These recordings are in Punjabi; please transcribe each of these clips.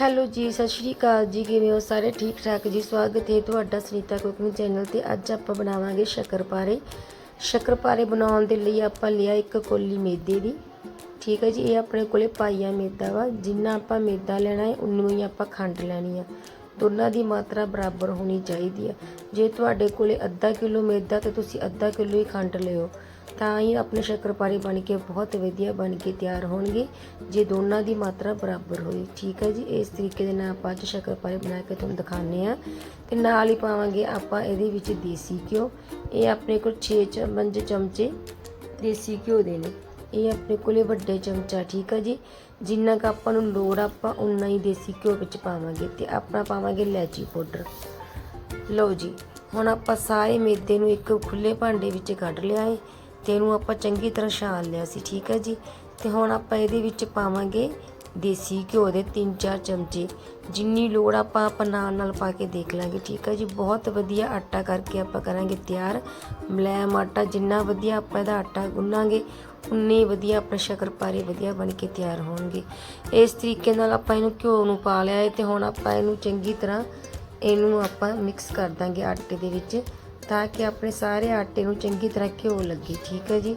ਹੈਲੋ ਜੀ, ਸਤਿ ਸ਼੍ਰੀ ਅਕਾਲ ਜੀ, ਕਿਵੇਂ ਹੋ ਸਾਰੇ? ਠੀਕ ਠਾਕ ਜੀ, ਸਵਾਗਤ ਹੈ ਤੁਹਾਡਾ ਸੁਨੀਤਾ ਕੁਕਿੰਗ ਚੈਨਲ ਤੇ। ਅੱਜ ਆਪਾਂ ਬਣਾਵਾਂਗੇ ਸ਼ੱਕਰਪਾਰੇ ਸ਼ੱਕਰਪਾਰੇ ਬਣਾਉਣ ਦੇ ਲਈ ਆਪਾਂ ਲਿਆ ਇੱਕ ਕੋਲੀ ਮੇਦੇ ਦੀ। ਠੀਕ ਹੈ ਜੀ, ਇਹ ਆਪਣੇ ਕੋਲੇ ਪਾਈਆ ਮੇਦਾ ਵਾ। ਜਿੰਨਾ ਆਪਾਂ ਮੇਦਾ ਲੈਣਾ ਹੈ ਉਨੀ ਹੀ ਆਪਾਂ ਖੰਡ ਲੈਣੀ ਆ ਦੋਨਾਂ ਦੀ ਮਾਤਰਾ ਬਰਾਬਰ ਹੋਣੀ ਚਾਹੀਦੀ ਆ ਜੇ ਤੁਹਾਡੇ ਕੋਲੇ ਅੱਧਾ ਕਿਲੋ ਮੇਦਾ, ਤੇ ਤੁਸੀਂ ਅੱਧਾ ਕਿਲੋ ਹੀ ਖੰਡ ਲਿਓ। ਤਾਂ ਹੀ ਆਪਣੇ ਸ਼ੱਕਰਪਾਰੇ ਬਣ ਕੇ ਬਹੁਤ ਵਧੀਆ ਬਣ ਕੇ ਤਿਆਰ ਹੋਣਗੇ, ਜੇ ਦੋਨਾਂ ਦੀ ਮਾਤਰਾ ਬਰਾਬਰ ਹੋਈ ਠੀਕ ਹੈ ਜੀ, ਇਸ ਤਰੀਕੇ ਦੇ ਨਾਲ ਆਪਾਂ ਅੱਜ ਸ਼ੱਕਰਪਾਰੇ ਬਣਾ ਕੇ ਤੁਹਾਨੂੰ ਦਿਖਾਉਂਦੇ ਆ ਤੇ ਨਾਲ ਹੀ ਪਾਵਾਂਗੇ ਆਪਾਂ ਇਹਦੇ ਵਿੱਚ ਦੇਸੀ ਘਿਓ। ਇਹ ਆਪਣੇ ਕੋਲ 6 ਚਮਚ ਚਮਚੇ ਦੇਸੀ ਘਿਓ ਦੇ ਨੇ। ਇਹ ਆਪਣੇ ਕੋਲੇ ਵੱਡੇ ਚਮਚਾ, ਠੀਕ ਹੈ ਜੀ। ਜਿੰਨਾ ਕੁ ਆਪਾਂ ਨੂੰ ਲੋੜ, ਆਪਾਂ ਉਨਾ ਹੀ ਦੇਸੀ ਘਿਓ ਵਿੱਚ ਪਾਵਾਂਗੇ ਤੇ ਆਪਣਾ ਪਾਵਾਂਗੇ ਇਲਾਇਚੀ ਪਾਊਡਰ। ਲਓ ਜੀ, ਹੁਣ ਆਪਾਂ ਸਾਰੇ ਮੇਦੇ ਨੂੰ ਇੱਕ ਖੁੱਲੇ ਭਾਂਡੇ ਵਿੱਚ ਕੱਢ ਲਿਆ ਹੈ। ਤੇ ਇਹਨੂੰ ਆਪਾਂ ਚੰਗੀ ਤਰ੍ਹਾਂ ਛਾਣ ਲਿਆ ਸੀ, ਠੀਕ ਹੈ ਜੀ? ਤੇ ਹੁਣ ਆਪਾਂ ਇਹਦੇ ਵਿੱਚ ਪਾਵਾਂਗੇ ਦੇਸੀ ਘਿਓ ਦੇ 3-4 ਚਮਚੇ। ਜਿੰਨੀ ਲੋੜ ਆਪਾਂ ਆਪਾਂ ਨਾਲ ਨਾਲ ਪਾ ਕੇ ਦੇਖ ਲਾਂਗੇ, ਠੀਕ ਹੈ ਜੀ? ਬਹੁਤ ਵਧੀਆ ਆਟਾ ਕਰਕੇ ਆਪਾਂ ਕਰਾਂਗੇ ਤਿਆਰ। ਮਲੈਮ ਆਟਾ ਜਿੰਨਾ ਵਧੀਆ ਆਪਾਂ ਇਹਦਾ ਆਟਾ ਗੁੰਨਾਂਗੇ, ਉਨੇ ਹੀ ਵਧੀਆ ਆਪਣੇ ਸ਼ੱਕਰਪਾਰੇ ਵਧੀਆ ਬਣ ਕੇ ਤਿਆਰ ਹੋਣਗੇ। ਇਸ ਤਰੀਕੇ ਨਾਲ ਆਪਾਂ ਇਹਨੂੰ ਘਿਓ ਨੂੰ ਪਾ ਲਿਆ ਹੈ ਤੇ ਹੁਣ ਆਪਾਂ ਇਹਨੂੰ ਚੰਗੀ ਤਰ੍ਹਾਂ ਇਹਨੂੰ ਆਪਾਂ ਮਿਕਸ ਕਰ ਦਾਂਗੇ ਆਟੇ ਦੇ ਵਿੱਚ। ਤਾਂ ਕਿ ਆਪਣੇ ਸਾਰੇ ਆਟੇ ਨੂੰ ਚੰਗੀ ਤਰ੍ਹਾਂ ਘਿਓ ਲੱਗੇ, ਠੀਕ ਹੈ ਜੀ?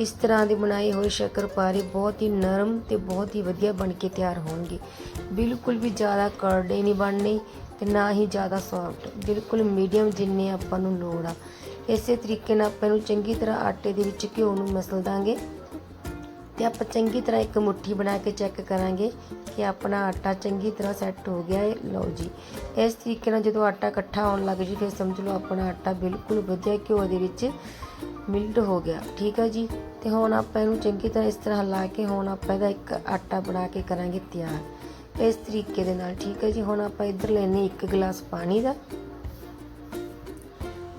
ਇਸ ਤਰ੍ਹਾਂ ਦੇ ਬਣਾਏ ਹੋਏ ਸ਼ੱਕਰਪਾਰੇ ਬਹੁਤ ਹੀ ਨਰਮ ਤੇ ਬਹੁਤ ਹੀ ਵਧੀਆ ਬਣ ਕੇ ਤਿਆਰ ਹੋਣਗੇ। ਬਿਲਕੁਲ ਵੀ ਜ਼ਿਆਦਾ ਕਰੜੇ ਨਹੀਂ ਬਣਨੇ ਤੇ ਨਾ ਹੀ ਜ਼ਿਆਦਾ ਸੌਫਟ ਬਿਲਕੁਲ ਮੀਡੀਅਮ ਜਿੰਨੇ ਆਪਾਂ ਨੂੰ ਲੋੜ ਆ। ਇਸੇ ਤਰੀਕੇ ਨਾਲ ਆਪਾਂ ਨੂੰ ਚੰਗੀ ਤਰ੍ਹਾਂ ਆਟੇ ਦੇ ਵਿੱਚ ਘਿਓ ਨੂੰ ਮਸਲ ਦਾਂਗੇ। ਤੇ ਆਪਾਂ ਚੰਗੀ ਤਰ੍ਹਾਂ ਇੱਕ ਮੁੱਠੀ ਬਣਾ ਕੇ ਚੈੱਕ ਕਰਾਂਗੇ ਕਿ ਆਪਣਾ ਆਟਾ ਚੰਗੀ ਤਰ੍ਹਾਂ ਸੈੱਟ ਹੋ ਗਿਆ ਹੈ। ਲਓ ਜੀ, ਇਸ ਤਰੀਕੇ ਨਾਲ ਜਦੋਂ ਆਟਾ ਇਕੱਠਾ ਹੋਣ ਲੱਗ ਜੀ, ਫਿਰ ਸਮਝ ਲਓ ਆਪਣਾ ਆਟਾ ਬਿਲਕੁਲ ਵਧੀਆ ਘਿਓ ਦੇ ਵਿੱਚ ਮਿਲਟ ਹੋ ਗਿਆ। ਠੀਕ ਹੈ ਜੀ? ਤੇ ਹੁਣ ਆਪਾਂ ਇਹਨੂੰ ਚੰਗੀ ਤਰ੍ਹਾਂ ਇਸ ਤਰ੍ਹਾਂ ਹਿਲਾ ਕੇ ਹੁਣ ਆਪਾਂ ਇਹਦਾ ਇੱਕ ਆਟਾ ਬਣਾ ਕੇ ਕਰਾਂਗੇ ਤਿਆਰ। ਇਸ ਤਰੀਕੇ ਦੇ ਨਾਲ, ਠੀਕ ਹੈ ਜੀ? ਹੁਣ ਆਪਾਂ ਇੱਧਰ ਲੈਣੇ ਇੱਕ ਗਲਾਸ ਪਾਣੀ ਦਾ।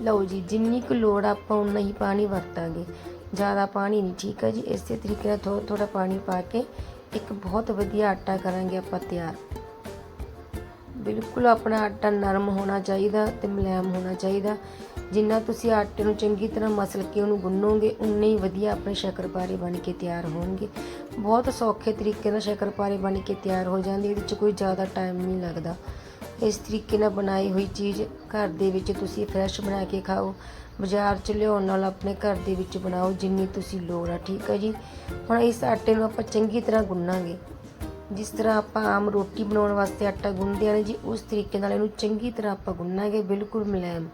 ਲਓ ਜੀ, ਜਿੰਨੀ ਕੁ ਲੋੜ ਆਪਾਂ ਉਨਾ ਹੀ ਪਾਣੀ ਵਰਤਾਂਗੇ। ਜ਼ਿਆਦਾ ਪਾਣੀ ਨਹੀਂ, ਠੀਕ ਹੈ ਜੀ? ਇਸੇ ਤਰੀਕੇ ਨਾਲ ਥੋੜਾ ਥੋੜਾ ਪਾਣੀ ਪਾ ਕੇ ਇੱਕ ਬਹੁਤ ਵਧੀਆ ਆਟਾ ਕਰਾਂਗੇ ਆਪਾਂ ਤਿਆਰ। ਬਿਲਕੁਲ ਆਪਣਾ ਆਟਾ ਨਰਮ ਹੋਣਾ ਚਾਹੀਦਾ ਤੇ ਮੁਲਾਇਮ ਹੋਣਾ ਚਾਹੀਦਾ। ਜਿੰਨਾ ਤੁਸੀਂ ਆਟੇ ਨੂੰ ਚੰਗੀ ਤਰ੍ਹਾਂ ਮਸਲ ਕੇ ਉਹਨੂੰ ਗੁੰਨੋਗੇ, ਉਨੇ ਹੀ ਵਧੀਆ ਆਪਣੇ ਸ਼ੱਕਰਪਾਰੇ ਬਣ ਕੇ ਤਿਆਰ ਹੋਣਗੇ। ਬਹੁਤ ਸੌਖੇ ਤਰੀਕੇ ਨਾਲ ਸ਼ੱਕਰਪਾਰੇ ਬਣ ਕੇ ਤਿਆਰ ਹੋ ਜਾਂਦੇ ਇਹਦੇ ਵਿੱਚ ਕੋਈ ਜ਼ਿਆਦਾ ਟਾਈਮ ਨਹੀਂ ਲੱਗਦਾ। ਇਸ ਤਰੀਕੇ ਨਾਲ ਬਣਾਈ ਹੋਈ ਚੀਜ਼ ਘਰ ਦੇ ਵਿੱਚ ਤੁਸੀਂ ਫਰੈਸ਼ ਬਣਾ ਕੇ ਖਾਓ। ਬਾਜ਼ਾਰ ਚ ਲਿਆਉਣ ਨਾਲ ਆਪਣੇ ਘਰ ਦੇ ਵਿੱਚ ਬਣਾਓ ਜਿੰਨੀ ਤੁਸੀਂ ਲੋੜ ਆ, ਠੀਕ ਹੈ ਜੀ? ਹੁਣ ਇਸ ਆਟੇ ਨੂੰ ਆਪਾਂ ਚੰਗੀ ਤਰ੍ਹਾਂ ਗੁੰਨਾਂਗੇ। ਜਿਸ ਤਰ੍ਹਾਂ ਆਪਾਂ ਆਮ ਰੋਟੀ ਬਣਾਉਣ ਵਾਸਤੇ ਆਟਾ ਗੁੰਨਦੇ ਹਾਂ ਜੀ, ਉਸ ਤਰੀਕੇ ਨਾਲ ਇਹਨੂੰ ਚੰਗੀ ਤਰ੍ਹਾਂ ਆਪਾਂ ਗੁੰਨਾਂਗੇ, ਬਿਲਕੁਲ ਮੁਲਾਇਮ।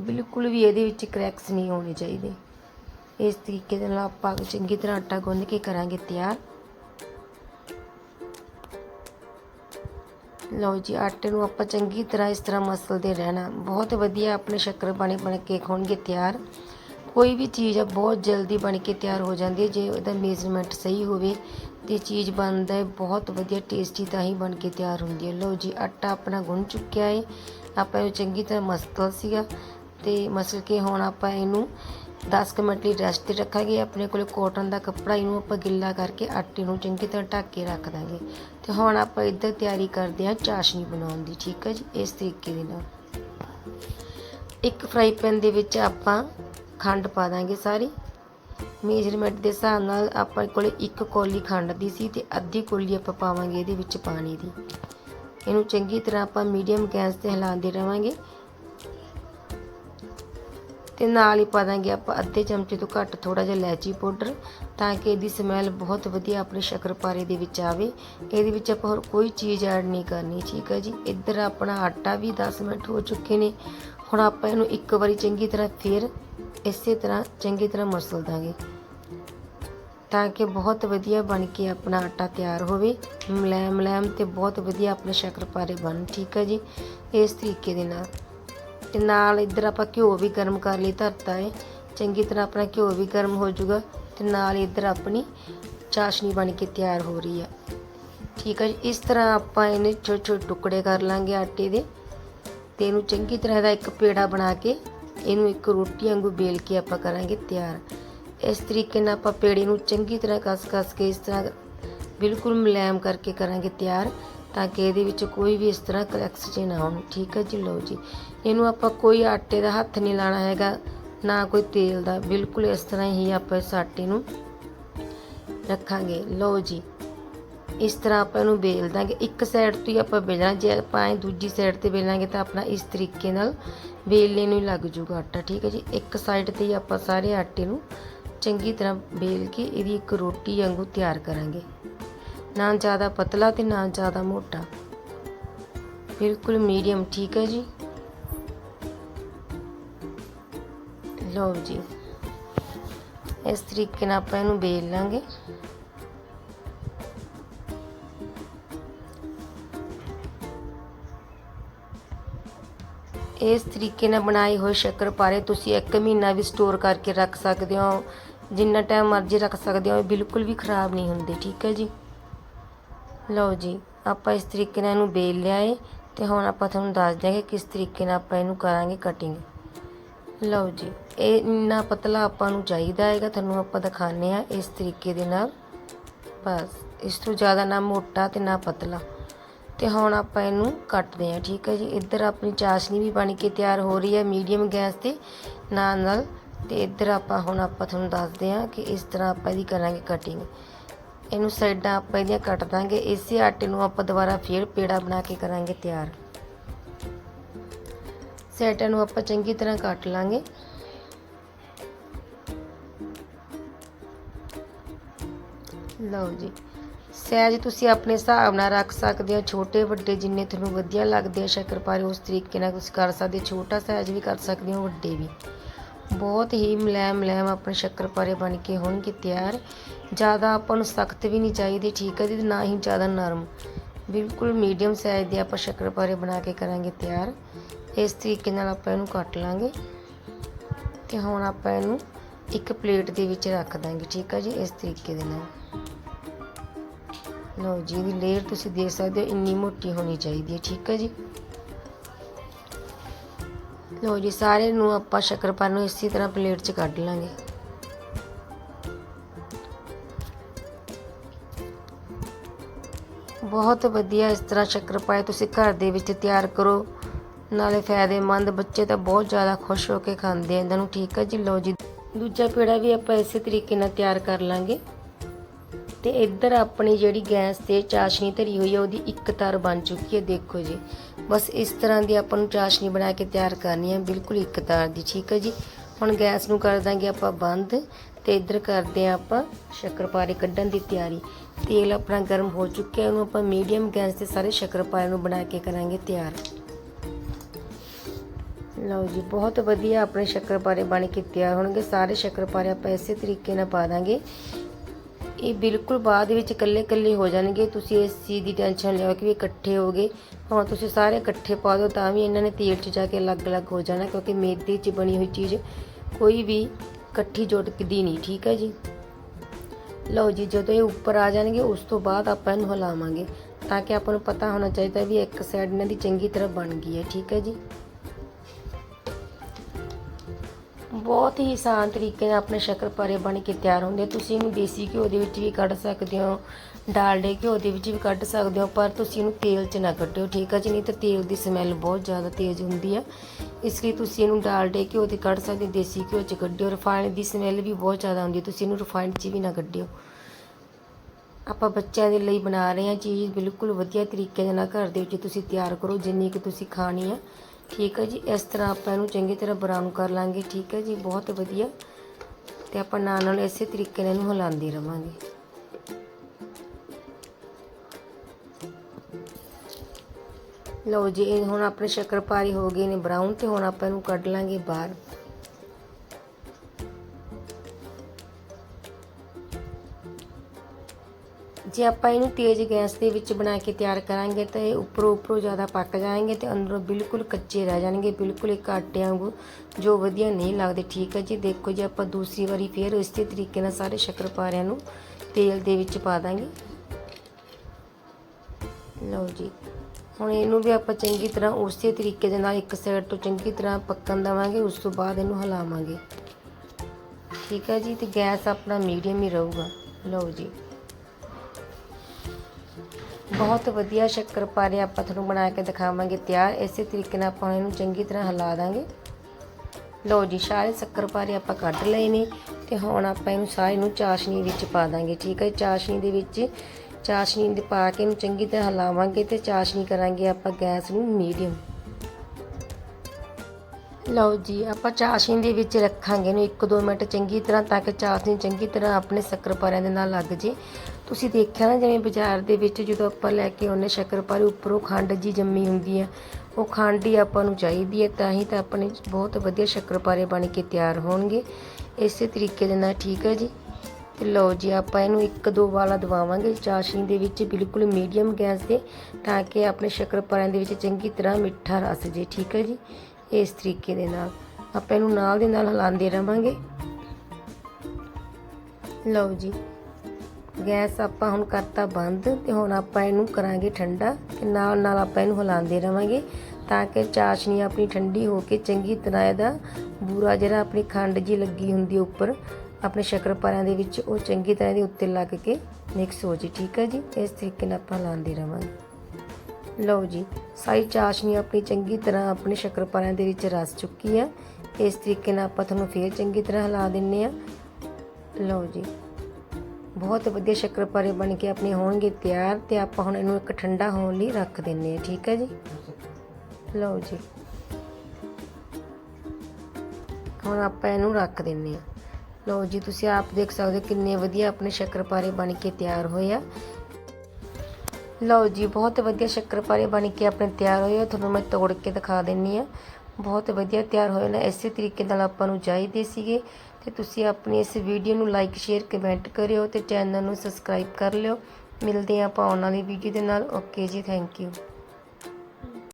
ਬਿਲਕੁਲ ਵੀ ਇਹਦੇ ਵਿੱਚ ਕ੍ਰੈਕਸ ਨਹੀਂ ਹੋਣੇ ਚਾਹੀਦੇ। ਇਸ ਤਰੀਕੇ ਦੇ ਨਾਲ ਆਪਾਂ ਚੰਗੀ ਤਰ੍ਹਾਂ ਆਟਾ ਗੁੰਨ ਕੇ ਕਰਾਂਗੇ ਤਿਆਰ। ਲਓ ਜੀ, ਆਟੇ ਨੂੰ ਆਪਾਂ ਚੰਗੀ ਤਰ੍ਹਾਂ ਇਸ ਤਰ੍ਹਾਂ ਮਸਲਦੇ ਰਹਿਣਾ। ਬਹੁਤ ਵਧੀਆ ਆਪਣੇ ਸ਼ੱਕਰ ਪਾਣੀ ਬਣ ਕੇ ਹੋਣਗੇ ਤਿਆਰ। ਕੋਈ ਵੀ ਚੀਜ਼ ਆ, ਬਹੁਤ ਜਲਦੀ ਬਣ ਕੇ ਤਿਆਰ ਹੋ ਜਾਂਦੀ ਹੈ। ਜੇ ਉਹਦਾ ਮੇਜ਼ਰਮੈਂਟ ਸਹੀ ਹੋਵੇ ਤੇ ਚੀਜ਼ ਬਣਦਾ ਹੈ, ਬਹੁਤ ਵਧੀਆ ਟੇਸਟੀ ਤਾਂ ਹੀ ਬਣ ਕੇ ਤਿਆਰ ਹੁੰਦੀ ਹੈ। ਲਓ ਜੀ, ਆਟਾ ਆਪਣਾ ਗੁੰਨ ਚੁੱਕਿਆ ਹੈ। ਆਪਾਂ ਇਹਨੂੰ ਚੰਗੀ ਤਰ੍ਹਾਂ ਮਸਲ ਸੀਗਾ ਤੇ ਮਸਲ ਕੇ ਹੁਣ ਆਪਾਂ ਇਹਨੂੰ 10 ਕੁ ਮਿੰਟ ਲਈ ਰੈਸਟ ਤੇ ਰੱਖਾਂਗੇ। ਆਪਣੇ ਕੋਲੇ ਕੋਟਨ ਦਾ ਕੱਪੜਾ, ਇਹਨੂੰ ਆਪਾਂ ਗਿੱਲਾ ਕਰਕੇ ਆਟੇ ਨੂੰ ਚੰਗੀ ਤਰ੍ਹਾਂ ਢੱਕ ਕੇ ਰੱਖ ਦਾਂਗੇ। ਤੇ ਹੁਣ ਆਪਾਂ ਇੱਧਰ ਤਿਆਰੀ ਕਰਦੇ ਹਾਂ ਚਾਸ਼ਨੀ ਬਣਾਉਣ ਦੀ, ਠੀਕ ਹੈ ਜੀ? ਇਸ ਤਰੀਕੇ ਦੇ ਨਾਲ। ਇੱਕ ਫਰਾਈ ਪੈਨ ਦੇ ਵਿੱਚ ਆਪਾਂ ਖੰਡ ਪਾ ਦਾਂਗੇ ਸਾਰੀ। ਮੇਜਰਮੈਂਟ ਦੇ ਹਿਸਾਬ ਨਾਲ ਆਪਾਂ ਕੋਲੇ ਇੱਕ ਕੌਲੀ ਖੰਡ ਦੀ ਸੀ ਤੇ ਅੱਧੀ ਕੌਲੀ ਆਪਾਂ ਪਾਵਾਂਗੇ ਇਹਦੇ ਵਿੱਚ ਪਾਣੀ ਦੀ। ਇਹਨੂੰ ਚੰਗੀ ਤਰ੍ਹਾਂ ਆਪਾਂ ਮੀਡੀਅਮ ਗੈਸ ਤੇ ਹਿਲਾਉਂਦੇ ਰਵਾਂਗੇ। ਤੇ ਨਾਲ ਹੀ ਪਾ ਦਾਂਗੇ ਆਪਾਂ ਅੱਧੇ ਚਮਚੇ ਤੋਂ ਘੱਟ ਥੋੜਾ ਜਿਹਾ ਇਲਾਇਚੀ ਪਾਊਡਰ ਤਾਂ ਕਿ ਇਹਦੀ ਸਮੈਲ ਬਹੁਤ ਵਧੀਆ ਆਪਣੇ ਸ਼ੱਕਰਪਾਰੇ ਦੇ ਵਿੱਚ ਆਵੇ। ਇਹਦੇ ਵਿੱਚ ਆਪਾਂ ਹੋਰ ਕੋਈ ਚੀਜ਼ ਐਡ ਨਹੀਂ ਕਰਨੀ, ਠੀਕ ਹੈ ਜੀ? ਇੱਧਰ ਆਪਣਾ ਆਟਾ ਵੀ 10 ਮਿੰਟ ਹੋ ਚੁੱਕੇ ਨੇ। ਹੁਣ ਆਪਾਂ ਇਹਨੂੰ ਇੱਕ ਵਾਰੀ ਚੰਗੀ ਤਰ੍ਹਾਂ ਫੇਰ ਇਸੇ ਤਰ੍ਹਾਂ ਚੰਗੀ ਤਰ੍ਹਾਂ ਮਸਲ ਦਾਂਗੇ। ਤਾਂ ਕਿ ਬਹੁਤ ਵਧੀਆ ਬਣ ਕੇ ਆਪਣਾ ਆਟਾ ਤਿਆਰ ਹੋਵੇ। ਮੁਲਾਇਮ ਮਲੈਮ ਤੇ ਬਹੁਤ ਵਧੀਆ ਆਪਣੇ ਸ਼ੱਕਰਪਾਰੇ ਬਣ, ਠੀਕ ਹੈ ਜੀ? ਇਸ ਤਰੀਕੇ ਦੇ ਨਾਲ। ਤੇ ਨਾਲ ਇੱਧਰ ਆਪਾਂ ਘਿਓ ਵੀ ਗਰਮ ਕਰ ਲਈ, ਧਰਤਾ ਹੈ ਚੰਗੀ ਤਰ੍ਹਾਂ ਆਪਣਾ ਘਿਓ ਵੀ ਗਰਮ ਹੋ ਜਾਊਗਾ ਤੇ ਨਾਲ ਇੱਧਰ ਆਪਣੀ ਚਾਸ਼ਨੀ ਬਣ ਕੇ ਤਿਆਰ ਹੋ ਰਹੀ ਆ। ਠੀਕ ਹੈ ਜੀ, ਇਸ ਤਰ੍ਹਾਂ ਆਪਾਂ ਇਹਨੇ ਛੋਟੇ ਛੋਟੇ ਟੁਕੜੇ ਕਰ ਲਾਂਗੇ ਆਟੇ ਦੇ ਤੇ ਇਹਨੂੰ ਚੰਗੀ ਤਰ੍ਹਾਂ ਦਾ ਇੱਕ ਪੇੜਾ ਬਣਾ ਕੇ ਇਹਨੂੰ ਇੱਕ ਰੋਟੀ ਵਾਂਗੂ ਬੇਲ ਕੇ ਆਪਾਂ ਕਰਾਂਗੇ ਤਿਆਰ। ਇਸ ਤਰੀਕੇ ਨਾਲ ਆਪਾਂ ਪੇੜੇ ਨੂੰ ਚੰਗੀ ਤਰ੍ਹਾਂ ਕੱਸ ਕੱਸ ਕੇ ਇਸ ਤਰ੍ਹਾਂ ਬਿਲਕੁਲ ਮੁਲਾਇਮ ਕਰਕੇ ਕਰਾਂਗੇ ਤਿਆਰ। ਤਾਂ ਕਿ ਇਹਦੇ ਵਿੱਚ ਕੋਈ ਵੀ ਇਸ ਤਰ੍ਹਾਂ ਕਲੈਕਸ ਜੇ ਨਾ ਹੋਣ। ਠੀਕ ਹੈ ਜੀ, ਲਓ ਜੀ। ਇਹਨੂੰ ਆਪਾਂ ਕੋਈ ਆਟੇ ਦਾ ਹੱਥ ਨਹੀਂ ਲਾਣਾ ਹੈਗਾ, ਨਾ ਕੋਈ ਤੇਲ ਦਾ। ਬਿਲਕੁਲ ਇਸ ਤਰ੍ਹਾਂ ਹੀ ਆਪਾਂ ਇਸ ਆਟੇ ਨੂੰ ਰੱਖਾਂਗੇ। ਲਓ ਜੀ, ਇਸ ਤਰ੍ਹਾਂ ਆਪਾਂ ਇਹਨੂੰ ਵੇਲ ਦਾਂਗੇ। ਇੱਕ ਸਾਈਡ ਤੋਂ ਹੀ ਆਪਾਂ ਵੇਲਣਾ ਜੇ ਆਪਾਂ ਇਹ ਦੂਜੀ ਸਾਈਡ ਤੇ ਵੇਲਾਂਗੇ ਤਾਂ ਆਪਣਾ ਇਸ ਤਰੀਕੇ ਨਾਲ ਵੇਲਣੇ ਨੂੰ ਹੀ ਲੱਗ ਜੂਗਾ ਆਟਾ। ਠੀਕ ਹੈ ਜੀ, ਇੱਕ ਸਾਈਡ ਤੇ ਹੀ ਆਪਾਂ ਸਾਰੇ ਆਟੇ ਨੂੰ ਚੰਗੀ ਤਰ੍ਹਾਂ ਵੇਲ ਕੇ ਇਹਦੀ ਇੱਕ ਰੋਟੀ ਵਾਂਗੂ ਤਿਆਰ ਕਰਾਂਗੇ। ਨਾ ਜ਼ਿਆਦਾ ਪਤਲਾ ਤੇ ਨਾ ਜ਼ਿਆਦਾ ਮੋਟਾ। ਬਿਲਕੁਲ ਮੀਡੀਅਮ, ਠੀਕ ਹੈ ਜੀ? ਲਓ ਜੀ। ਇਸ ਤਰੀਕੇ ਨਾਲ ਆਪਾਂ ਇਹਨੂੰ ਵੇਲ ਲਾਂਗੇ। ਇਸ ਤਰੀਕੇ ਨਾਲ ਬਣਾਏ ਹੋਏ ਸ਼ੱਕਰਪਾਰੇ ਤੁਸੀਂ ਇੱਕ ਮਹੀਨਾ ਵੀ ਸਟੋਰ ਕਰਕੇ ਰੱਖ ਸਕਦੇ ਹੋ। ਜਿੰਨਾ ਟਾਈਮ ਮਰਜ਼ੀ ਰੱਖ ਸਕਦੇ ਹੋ, ਇਹ ਬਿਲਕੁਲ ਵੀ ਖਰਾਬ ਨਹੀਂ ਹੁੰਦੇ, ਠੀਕ ਹੈ ਜੀ? ਲਓ ਜੀ, ਆਪਾਂ ਇਸ ਤਰੀਕੇ ਨਾਲ ਇਹਨੂੰ ਵੇਲ ਲਿਆ ਏ ਤੇ ਹੁਣ ਆਪਾਂ ਤੁਹਾਨੂੰ ਦੱਸ ਦਿਆਂਗੇ ਕਿਸ ਤਰੀਕੇ ਨਾਲ ਆਪਾਂ ਇਹਨੂੰ ਕਰਾਂਗੇ ਕਟਿੰਗ ਲਓ ਜੀ, ਇਹ ਇੰਨਾ ਪਤਲਾ ਆਪਾਂ ਨੂੰ ਚਾਹੀਦਾ ਹੈਗਾ, ਤੁਹਾਨੂੰ ਆਪਾਂ ਦਿਖਾਣੇ ਆ ਇਸ ਤਰੀਕੇ ਦੇ ਨਾਲ। ਬਸ, ਇਸ ਤੋਂ ਜ਼ਿਆਦਾ ਨਾ ਮੋਟਾ ਤੇ ਨਾ ਪਤਲਾ। ਤੇ ਹੁਣ ਆਪਾਂ ਇਹਨੂੰ ਕੱਟਦੇ ਆ ਠੀਕ ਹੈ ਜੀ? ਇੱਧਰ ਆਪਣੀ ਚਾਸ਼ਨੀ ਵੀ ਬਣ ਕੇ ਤਿਆਰ ਹੋ ਰਹੀ ਹੈ ਮੀਡੀਅਮ ਗੈਸ ਤੇ ਨਾਲ ਨਾਲ ਤੇ ਇੱਧਰ ਆਪਾਂ ਹੁਣ ਆਪਾਂ ਤੁਹਾਨੂੰ ਦੱਸਦੇ ਆ ਕਿ ਇਸ ਤਰ੍ਹਾਂ ਆਪਾਂ ਇਹਦੀ ਕਰਾਂਗੇ ਕਟਿੰਗ ਇਹਨੂੰ ਸਾਈਡਾਂ ਆਪਾਂ ਇਹਦੀਆਂ ਕੱਟ ਦਾਂਗੇ। ਇਸੇ ਆਟੇ ਨੂੰ ਆਪਾਂ ਦੁਬਾਰਾ ਫੇਰ ਪੇੜਾ ਬਣਾ ਕੇ ਕਰਾਂਗੇ ਤਿਆਰ। ਸਾਈਡਾਂ ਨੂੰ ਆਪਾਂ ਚੰਗੀ ਤਰ੍ਹਾਂ ਕੱਟ ਲਾਂਗੇ। ਲਓ ਜੀ। ਸਾਈਜ ਤੁਸੀਂ ਆਪਣੇ ਹਿਸਾਬ ਨਾਲ ਰੱਖ ਸਕਦੇ ਹੋ। ਛੋਟੇ, ਵੱਡੇ ਜਿੰਨੇ ਤੁਹਾਨੂੰ ਵਧੀਆ ਲੱਗਦੇ ਆ ਸ਼ੱਕਰਪਾਰੇ ਉਸ ਤਰੀਕੇ ਨਾਲ ਤੁਸੀਂ ਕਰ ਸਕਦੇ ਹੋ। ਛੋਟਾ ਸਹਿਜ ਵੀ ਕਰ ਸਕਦੇ ਹੋ, ਵੱਡੇ ਵੀ। ਬਹੁਤ ਹੀ ਮੁਲਾਇਮ ਮੁਲਾਇਮ ਆਪਣੇ ਸ਼ੱਕਰਪਾਰੇ ਬਣ ਕੇ ਹੋਣਗੇ ਤਿਆਰ। ਜ਼ਿਆਦਾ ਆਪਾਂ ਨੂੰ ਸਖਤ ਵੀ ਨਹੀਂ ਚਾਹੀਦੇ, ਠੀਕ ਹੈ ਜੀ ਨਾ ਹੀ ਜ਼ਿਆਦਾ ਨਰਮ। ਬਿਲਕੁਲ ਮੀਡੀਅਮ ਸਾਈਜ਼ ਦੇ ਆਪਾਂ ਸ਼ੱਕਰਪਾਰੇ ਬਣਾ ਕੇ ਕਰਾਂਗੇ ਤਿਆਰ। ਇਸ ਤਰੀਕੇ ਨਾਲ ਆਪਾਂ ਇਹਨੂੰ ਕੱਟ ਲਾਂਗੇ ਤੇ ਹੁਣ ਆਪਾਂ ਇਹਨੂੰ ਇੱਕ ਪਲੇਟ ਦੇ ਵਿੱਚ ਰੱਖ ਦਾਂਗੇ, ਠੀਕ ਹੈ ਜੀ, ਇਸ ਤਰੀਕੇ ਦੇ ਨਾਲ। ਲਓ ਜੀ ਦੀ ਲੇਅਰ ਤੁਸੀਂ ਦੇਖ ਸਕਦੇ ਹੋ, ਇੰਨੀ ਮੋਟੀ ਹੋਣੀ ਚਾਹੀਦੀ ਹੈ, ਠੀਕ ਹੈ ਜੀ। ਲਓ ਜੀ ਸਾਰੇ ਨੂੰ ਆਪਾਂ ਸ਼ੱਕਰਪਾਰੇ ਨੂੰ ਇਸੇ ਤਰ੍ਹਾਂ ਪਲੇਟ 'ਚ ਕੱਢ ਲਾਂਗੇ। ਬਹੁਤ ਵਧੀਆ ਇਸ ਤਰ੍ਹਾਂ ਸ਼ੱਕਰਪਾਰੇ ਤੁਸੀਂ ਘਰ ਦੇ ਵਿੱਚ ਤਿਆਰ ਕਰੋ। ਨਾਲੇ ਫਾਇਦੇਮੰਦ ਬੱਚੇ ਤਾਂ ਬਹੁਤ ਜ਼ਿਆਦਾ ਖੁਸ਼ ਹੋ ਕੇ ਖਾਂਦੇ ਆ, ਇਹਨਾਂ ਨੂੰ ਠੀਕ ਹੈ ਜੀ? ਲਓ ਜੀ, ਦੂਜਾ ਪੇੜਾ ਵੀ ਆਪਾਂ ਇਸੇ ਤਰੀਕੇ ਨਾਲ ਤਿਆਰ ਕਰ ਲਾਂਗੇ। ਤੇ ਇੱਧਰ ਆਪਣੀ ਜਿਹੜੀ ਗੈਸ ਤੇ ਚਾਸ਼ਨੀ ਧਰੀ ਹੋਈ ਹੈ ਉਹਦੀ ਇੱਕ ਤਾਰ ਬਣ ਚੁੱਕੀ ਹੈ ਦੇਖੋ ਜੀ। ਬਸ ਇਸ ਤਰ੍ਹਾਂ ਦੀ ਆਪਾਂ ਨੂੰ ਚਾਸ਼ਨੀ ਬਣਾ ਕੇ ਤਿਆਰ ਕਰਨੀ ਹੈ ਬਿਲਕੁਲ ਇੱਕ ਤਾਰ ਦੀ, ਠੀਕ ਹੈ ਜੀ? ਹੁਣ ਗੈਸ ਨੂੰ ਕਰ ਦਾਂਗੇ ਆਪਾਂ ਬੰਦ ਤੇ ਇੱਧਰ ਕਰਦੇ ਆ ਆਪਾਂ ਸ਼ੱਕਰਪਾਰੇ ਕੱਢਣ ਦੀ ਤਿਆਰੀ। ਤੇਲ ਆਪਣਾ ਗਰਮ ਹੋ ਚੁੱਕਿਆ, ਉਹਨੂੰ ਆਪਾਂ ਮੀਡੀਅਮ ਗੈਸ ਤੇ ਸਾਰੇ ਸ਼ੱਕਰਪਾਰੇ ਨੂੰ ਬਣਾ ਕੇ ਕਰਾਂਗੇ ਤਿਆਰ। ਲਓ ਜੀ, ਬਹੁਤ ਵਧੀਆ ਆਪਣੇ ਸ਼ੱਕਰਪਾਰੇ ਬਣ ਕੇ ਤਿਆਰ ਹੋਣਗੇ। ਸਾਰੇ ਸ਼ੱਕਰਪਾਰੇ ਆਪਾਂ ਇਸੇ ਤਰੀਕੇ ਨਾਲ ਪਾ ਦਾਂਗੇ। ਇਹ ਬਿਲਕੁਲ ਬਾਅਦ ਵਿੱਚ ਇਕੱਲੇ ਇਕੱਲੇ ਹੋ ਜਾਣਗੇ। ਤੁਸੀਂ ਇਸ ਚੀਜ਼ ਦੀ ਟੈਨਸ਼ਨ ਲਿਓ ਕਿ ਵੀ ਇਕੱਠੇ ਹੋ ਗਏ। ਹਾਂ ਤੁਸੀਂ ਸਾਰੇ ਇਕੱਠੇ ਪਾ ਦਿਓ ਤਾਂ ਵੀ ਇਹਨਾਂ ਨੇ ਤੇਲ 'ਚ ਜਾ ਕੇ ਅਲੱਗ-ਅਲੱਗ ਹੋ ਜਾਣਾ ਕਿਉਂਕਿ ਮੈਦੇ 'ਚ ਬਣੀ ਹੋਈ ਚੀਜ਼ ਕੋਈ ਵੀ ਇਕੱਠੀ ਜੁੜਕਦੀ ਨਹੀਂ, ਠੀਕ ਹੈ ਜੀ? ਲਓ ਜੀ, ਜਦੋਂ ਇਹ ਉੱਪਰ ਆ ਜਾਣਗੇ, ਉਸ ਤੋਂ ਬਾਅਦ ਆਪਾਂ ਇਹਨੂੰ ਹਿਲਾਵਾਂਗੇ ਤਾਂ ਕਿ ਆਪਾਂ ਨੂੰ ਪਤਾ ਹੋਣਾ ਚਾਹੀਦਾ ਵੀ ਇੱਕ ਸਾਈਡ ਇਹਨਾਂ ਦੀ ਚੰਗੀ ਤਰ੍ਹਾਂ ਬਣ ਗਈ ਹੈ, ਠੀਕ ਹੈ ਜੀ? ਬਹੁਤ ਹੀ ਆਸਾਨ ਤਰੀਕੇ ਨਾਲ ਆਪਣੇ ਸ਼ੱਕਰਪਾਰੇ ਬਣ ਕੇ ਤਿਆਰ ਹੁੰਦੇ ਤੁਸੀਂ ਇਹਨੂੰ ਦੇਸੀ ਘਿਓ ਦੇ ਵਿੱਚ ਵੀ ਕੱਢ ਸਕਦੇ ਹੋ ਡਾਲਡੇ ਘਿਓ ਦੇ ਵਿੱਚ ਵੀ ਕੱਢ ਸਕਦੇ ਹੋ ਪਰ ਤੁਸੀਂ ਇਹਨੂੰ ਤੇਲ 'ਚ ਨਾ ਕੱਢਿਓ ਠੀਕ ਹੈ ਜੀ? ਨਹੀਂ ਤਾਂ ਤੇਲ ਦੀ ਸਮੈਲ ਬਹੁਤ ਜ਼ਿਆਦਾ ਤੇਜ਼ ਹੁੰਦੀ ਆ। ਇਸ ਲਈ ਤੁਸੀਂ ਇਹਨੂੰ ਡਾਲਡੇ ਘਿਓ ਤੇ ਕੱਢ ਸਕਦੇ ਹੋ, ਦੇਸੀ ਘਿਓ 'ਚ ਕੱਢਿਓ ਰਿਫਾਈਨਡ ਦੀ ਸਮੈਲ ਵੀ ਬਹੁਤ ਜ਼ਿਆਦਾ ਹੁੰਦੀ ਹੈ ਤੁਸੀਂ ਇਹਨੂੰ ਰਿਫਾਈਨਡ 'ਚ ਵੀ ਨਾ ਕੱਢਿਓ। ਆਪਾਂ ਬੱਚਿਆਂ ਦੇ ਲਈ ਬਣਾ ਰਹੇ ਹਾਂ ਚੀਜ਼ ਬਿਲਕੁਲ ਵਧੀਆ ਤਰੀਕੇ ਦੇ ਨਾਲ ਘਰ ਦੇ ਵਿੱਚ ਤੁਸੀਂ ਤਿਆਰ ਕਰੋ ਜਿੰਨੀ ਕਿ ਤੁਸੀਂ ਖਾਣੀ ਆ। ਠੀਕ ਹੈ ਜੀ, ਇਸ ਤਰ੍ਹਾਂ ਆਪਾਂ ਇਹਨੂੰ ਚੰਗੀ ਤਰ੍ਹਾਂ ਬਰਾਊਨ ਕਰ ਲਾਂਗੇ, ਠੀਕ ਹੈ ਜੀ, ਬਹੁਤ ਵਧੀਆ। ਤੇ ਆਪਾਂ ਨਾਲ ਨਾਲ ਇਸੇ ਤਰੀਕੇ ਨਾਲ ਇਹਨੂੰ ਹਿਲਾਉਂਦੇ ਰਵਾਂਗੇ। ਲਓ ਜੀ, ਇਹ ਹੁਣ ਆਪਣੇ ਸ਼ੱਕਰਪਾਰੇ ਹੋ ਗਏ ਨੇ ਬਰਾਊਨ ਤੇ ਹੁਣ ਆਪਾਂ ਇਹਨੂੰ ਕੱਢ ਲਾਂਗੇ ਬਾਹਰ। ਜੇ ਆਪਾਂ ਇਹਨੂੰ ਤੇਜ਼ ਗੈਸ ਦੇ ਵਿੱਚ ਬਣਾ ਕੇ ਤਿਆਰ ਕਰਾਂਗੇ ਤਾਂ ਇਹ ਉੱਪਰੋਂ ਉੱਪਰੋਂ ਜ਼ਿਆਦਾ ਪੱਕ ਜਾਣਗੇ ਤੇ ਅੰਦਰੋਂ ਬਿਲਕੁਲ ਕੱਚੇ ਰਹਿ ਜਾਣਗੇ, ਬਿਲਕੁਲ ਇੱਕ ਆਟੇ ਵਾਂਗੂ, ਜੋ ਵਧੀਆ ਨਹੀਂ ਲੱਗਦੇ। ਠੀਕ ਹੈ ਜੀ, ਦੇਖੋ ਜੀ, ਆਪਾਂ ਦੂਸਰੀ ਵਾਰੀ ਫੇਰ ਇਸੇ ਤਰੀਕੇ ਨਾਲ ਸਾਰੇ ਸ਼ੱਕਰਪਾਰਿਆਂ ਨੂੰ ਤੇਲ ਦੇ ਵਿੱਚ ਪਾ ਦਾਂਗੇ। ਲਓ ਜੀ, ਹੁਣ ਇਹਨੂੰ ਵੀ ਆਪਾਂ ਚੰਗੀ ਤਰ੍ਹਾਂ ਉਸੇ ਤਰੀਕੇ ਦੇ ਨਾਲ ਇੱਕ ਸਾਈਡ ਤੋਂ ਚੰਗੀ ਤਰ੍ਹਾਂ ਪੱਕਣ ਦੇਵਾਂਗੇ, ਉਸ ਤੋਂ ਬਾਅਦ ਇਹਨੂੰ ਹਿਲਾਵਾਂਗੇ। ਠੀਕ ਹੈ ਜੀ, ਤੇ ਗੈਸ ਆਪਣਾ ਮੀਡੀਅਮ ਹੀ ਰਹੂਗਾ। ਲਓ ਜੀ। ਬਹੁਤ ਵਧੀਆ ਸ਼ੱਕਰਪਾਰੇ ਆਪਾਂ ਤੁਹਾਨੂੰ ਬਣਾ ਕੇ ਦਿਖਾਵਾਂਗੇ ਤਿਆਰ। ਇਸੇ ਤਰੀਕੇ ਨਾਲ ਆਪਾਂ ਇਹਨੂੰ ਚੰਗੀ ਤਰ੍ਹਾਂ ਹਿਲਾ ਦਾਂਗੇ। ਲਓ ਜੀ, ਸਾਰੇ ਸ਼ੱਕਰਪਾਰੇ ਆਪਾਂ ਕੱਢ ਲਏ ਨੇ ਤੇ ਹੁਣ ਆਪਾਂ ਇਹਨੂੰ ਸਾਰੇ ਨੂੰ ਚਾਸ਼ਨੀ ਵਿੱਚ ਪਾ ਦਾਂਗੇ, ਠੀਕ ਹੈ ਚਾਸ਼ਨੀ ਦੇ ਵਿੱਚ ਚਾਸ਼ਨੀ ਦੇ ਪਾ ਕੇ ਇਹਨੂੰ ਚੰਗੀ ਤਰ੍ਹਾਂ ਹਿਲਾਵਾਂਗੇ ਤੇ ਚਾਸ਼ਨੀ ਕਰਾਂਗੇ ਆਪਾਂ ਗੈਸ ਨੂੰ ਮੀਡੀਅਮ। ਲਓ ਜੀ, ਆਪਾਂ ਚਾਸ਼ਨੀ ਦੇ ਵਿੱਚ ਰੱਖਾਂਗੇ ਇਹਨੂੰ 1-2 ਮਿੰਟ ਚੰਗੀ ਤਰ੍ਹਾਂ ਤਾਂ ਕਿ ਚਾਸ਼ਨੀ ਚੰਗੀ ਤਰ੍ਹਾਂ ਆਪਣੇ ਸ਼ੱਕਰਪਾਰਿਆਂ ਦੇ ਨਾਲ ਲੱਗ ਜੇ। ਤੁਸੀਂ ਦੇਖਿਆ ਨਾ ਜਿਵੇਂ ਬਾਜ਼ਾਰ ਦੇ ਵਿੱਚ ਜਦੋਂ ਆਪਾਂ ਲੈ ਕੇ ਆਉਂਦੇ ਸ਼ੱਕਰਪਾਰੇ ਉੱਪਰੋਂ ਖੰਡ ਜੀ ਜੰਮੀ ਹੁੰਦੀ ਹੈ। ਉਹ ਖੰਡ ਹੀ ਆਪਾਂ ਨੂੰ ਚਾਹੀਦੀ ਹੈ, ਤਾਂ ਹੀ ਤਾਂ ਆਪਣੇ ਬਹੁਤ ਵਧੀਆ ਸ਼ੱਕਰਪਾਰੇ ਬਣ ਕੇ ਤਿਆਰ ਹੋਣਗੇ। ਇਸੇ ਤਰੀਕੇ ਦੇ ਨਾਲ ਠੀਕ ਹੈ ਜੀ। ਤੇ ਲਓ ਜੀ, ਆਪਾਂ ਇਹਨੂੰ ਇੱਕ ਦੋ ਵਾਲਾ ਦਵਾਵਾਂਗੇ ਚਾਸ਼ਨੀ ਦੇ ਵਿੱਚ ਬਿਲਕੁਲ ਮੀਡੀਅਮ ਗੈਸ ਤੇ, ਤਾਂ ਕਿ ਆਪਣੇ ਸ਼ੱਕਰਪਾਰਿਆਂ ਦੇ ਵਿੱਚ ਚੰਗੀ ਤਰ੍ਹਾਂ ਮਿੱਠਾ ਰਸ ਜੇ, ਠੀਕ ਹੈ ਜੀ। ਇਸ ਤਰੀਕੇ ਦੇ ਨਾਲ ਆਪਾਂ ਇਹਨੂੰ ਨਾਲ ਦੇ ਨਾਲ ਹਿਲਾਉਂਦੇ ਰਵਾਂਗੇ। ਲਓ ਜੀ ਗੈਸ ਆਪਾਂ ਹੁਣ ਕਰਤਾ ਬੰਦ ਤੇ ਹੁਣ ਆਪਾਂ ਇਹਨੂੰ ਕਰਾਂਗੇ ਠੰਡਾ ਤੇ ਨਾਲ ਨਾਲ ਆਪਾਂ ਇਹਨੂੰ ਹਿਲਾਉਂਦੇ ਰਵਾਂਗੇ ਤਾਂ ਕਿ ਚਾਸ਼ਨੀ ਆਪਣੀ ਠੰਡੀ ਹੋ ਕੇ ਚੰਗੀ ਤਰ੍ਹਾਂ ਇਹਦਾ ਬੂਰਾ ਜਿਹੜਾ ਆਪਣੀ ਖੰਡ ਜੀ ਲੱਗੀ ਹੁੰਦੀ ਉੱਪਰ, ਆਪਣੇ ਸ਼ੱਕਰਪਾਰਿਆਂ ਦੇ ਵਿੱਚ ਉਹ ਚੰਗੀ ਤਰ੍ਹਾਂ ਦੇ ਉੱਤੇ ਲੱਗ ਕੇ ਮਿਕਸ ਹੋ ਜੇ, ਠੀਕ ਹੈ ਜੀ? ਇਸ ਤਰੀਕੇ ਨਾਲ ਆਪਾਂ ਹਿਲਾਉਂਦੇ ਰਵਾਂਗੇ। ਲਓ ਜੀ, ਸਾਰੀ ਚਾਸ਼ਨੀ ਆਪਣੀ ਚੰਗੀ ਤਰ੍ਹਾਂ ਆਪਣੇ ਸ਼ੱਕਰਪਾਰਿਆਂ ਦੇ ਵਿੱਚ ਰਸ ਚੁੱਕੀ ਹੈ। ਇਸ ਤਰੀਕੇ ਨਾਲ ਆਪਾਂ ਤੁਹਾਨੂੰ ਫੇਰ ਚੰਗੀ ਤਰ੍ਹਾਂ ਹਿਲਾ ਦਿੰਨੇ ਆ ਲਓ ਜੀ ਬਹੁਤ ਵਧੀਆ ਸ਼ੱਕਰਪਾਰੇ ਬਣ ਕੇ ਆਪਣੇ ਹੋਣਗੇ ਤਿਆਰ ਤੇ ਆਪਾਂ ਹੁਣ ਇਹਨੂੰ ਇੱਕ ਠੰਡਾ ਹੋਣ ਲਈ ਰੱਖ ਦਿੰਨੇ ਆ ਠੀਕ ਹੈ ਜੀ? ਲਓ ਜੀ। ਹੁਣ ਆਪਾਂ ਇਹਨੂੰ ਰੱਖ ਦਿੰਨੇ ਆ ਲਓ ਜੀ, ਤੁਸੀਂ ਆਪ ਦੇਖ ਸਕਦੇ ਹੋ ਕਿੰਨੇ ਵਧੀਆ ਆਪਣੇ ਸ਼ੱਕਰਪਾਰੇ ਬਣ ਕੇ ਤਿਆਰ ਹੋਏ ਆ। ਲਓ ਜੀ, ਬਹੁਤ ਵਧੀਆ ਸ਼ੱਕਰਪਾਰੇ ਬਣ ਕੇ ਆਪਣੇ ਤਿਆਰ ਹੋਏ ਆ। ਤੁਹਾਨੂੰ ਮੈਂ ਤੋੜ ਕੇ ਦਿਖਾ ਦਿੰਨੀ ਆ। ਬਹੁਤ ਵਧੀਆ ਤਿਆਰ ਹੋਏ ਨੇ। ਇਸੇ ਤਰੀਕੇ ਨਾਲ ਆਪਾਂ ਨੂੰ ਚਾਹੀਦੇ ਸੀਗੇ। ਤੇ ਤੁਸੀਂ ਆਪਣੀ ਇਸ ਵੀਡੀਓ ਨੂੰ ਲਾਈਕ ਸ਼ੇਅਰ ਕਮੈਂਟ ਕਰਿਓ ਤੇ ਚੈਨਲ ਨੂੰ ਸਬਸਕ੍ਰਾਈਬ ਕਰ ਲਿਓ। ਮਿਲਦੇ ਹਾਂ ਆਪਾਂ ਆਉਣ ਵਾਲੀ ਵੀਡੀਓ ਦੇ ਨਾਲ। ਓਕੇ ਜੀ ਥੈਂਕ ਯੂ